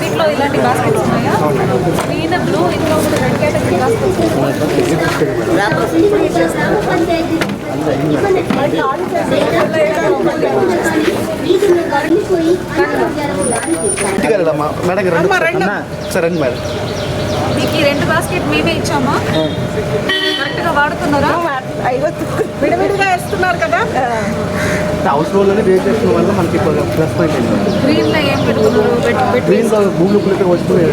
వీటిలో ఇలాంటి బాస్కెట్స్ ఉన్నాయా? గ్రీన్ బ్లూ ఇందులో కూడా రెడ్ కేటగిరీ ఇంటికి మేడం రెండు సరే రండి మేడం. మీకు ఈ రెండు బాస్కెట్ మేమే ఇచ్చామా? కరెక్ట్గా వాడుతున్నారా? విడివిడిగా వేస్తున్నారు కదా? హౌస్ చేసిన వల్ల మనకి ప్లస్ పాయింట్ బెట్ గ్రీన్ భూములు పులిపి వస్తుంది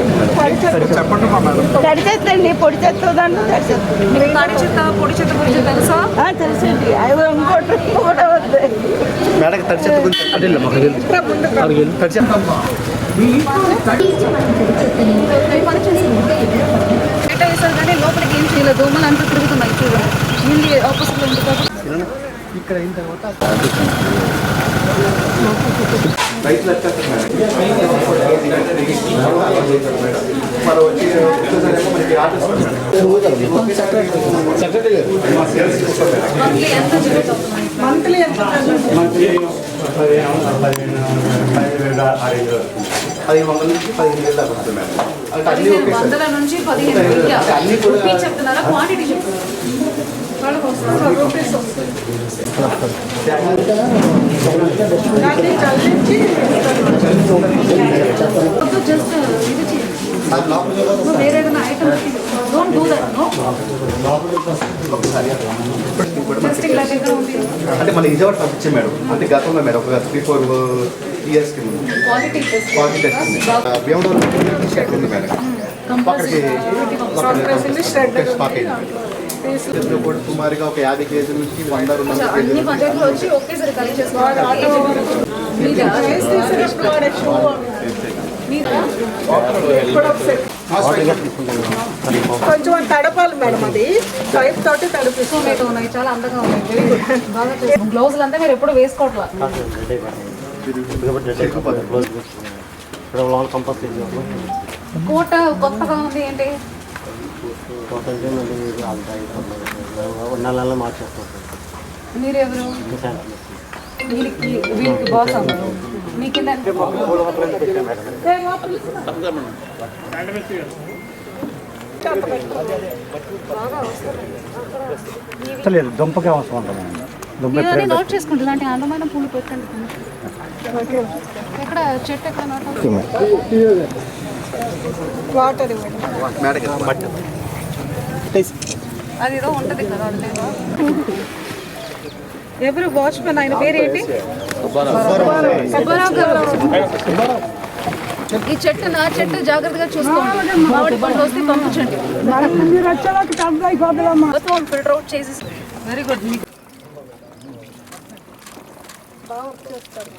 చెప్పండి మా మేడం తడి చెత్తండి పొడి చెత్త దాంట్లో పొడి చెత్త గురించి తెలుసా? తెలుసండి. అవి ఇంకోటి కూడా వద్దాయి మేడం తడి చెత్త గురించి అదే వెళ్ళమ్మా అక్కడికి వెళ్ళి అక్కడికి వెళ్ళి తడి చెత్త బయట వేసారు కానీ లోపలికి ఏం చేయలేదు. దోమలు అంతా తిరుగుతున్నాయి చూడండి. ముందు ఆపోజిట్లో ఉంది కాబట్టి ఇక్కడ అయిన తర్వాత రైతులు వచ్చేస్తారు మరి వచ్చి ఒక్కసారేమో మనకి ఆర్డర్స్ మంత్లీ పదిహేను వందల నుంచి పదిహేను వేలు దాకా వస్తుంది మేడం అన్ని అన్ని కూడా- క్వాంటిటీ చెప్తున్నారా? అంటే మన విజయవాడ పంపించే మేడం. అంటే గతంలో మేడం ఒక త్రీ ఫోర్ ఇయర్స్కి ముందు క్వాలిటీ టెస్ట్ ఉంది. భీమవరం షెడ్ ఉంది మేడం. అక్కడికి కూడా సుమారుగా ఒక యాభై కేజీల నుంచి వంద రెండు వందల కేజీల కొంచెం తడపాలి మేడం అది. పైప్ తోటి తడిపిస్తాం టొమాటో ఉన్నాయి చాలా అందంగా ఉన్నాయి. వెరీ గుడ్ బాగా గ్లౌజులు అంతా మీరు ఎప్పుడు వేసుకోవట్లా? ఇక్కడ కంపల్స్ కోట కొత్తగా ఉంది ఏంటి? నెల నెల మార్చేస్తాం మీరు ఎవరు వీరికి వీరికి బాస్ అన్నారు మీ కింద లేదు దుంపకే అవసరం ఉంటుంది. దుంప నోట్ చేసుకుంటే ఇలాంటి అందమైన పూలు పెట్టండి. ఎక్కడ? చెట్టు ఎక్కడ? నాటాలి వాటర్ ఇవ్వండి. అది ఏదో ఉంటది కదా ఎవరు వాచ్మెన్? ఆయన పేరు ఏంటి? ఈ చెట్టు నా చెట్టు జాగ్రత్తగా చూసుకోండి. మామిడి పండు వస్తే పంపించండి. మీరు ఫిల్టర్ అవుట్ చేసి వెరీ గుడ్ బాగా చేస్తారు.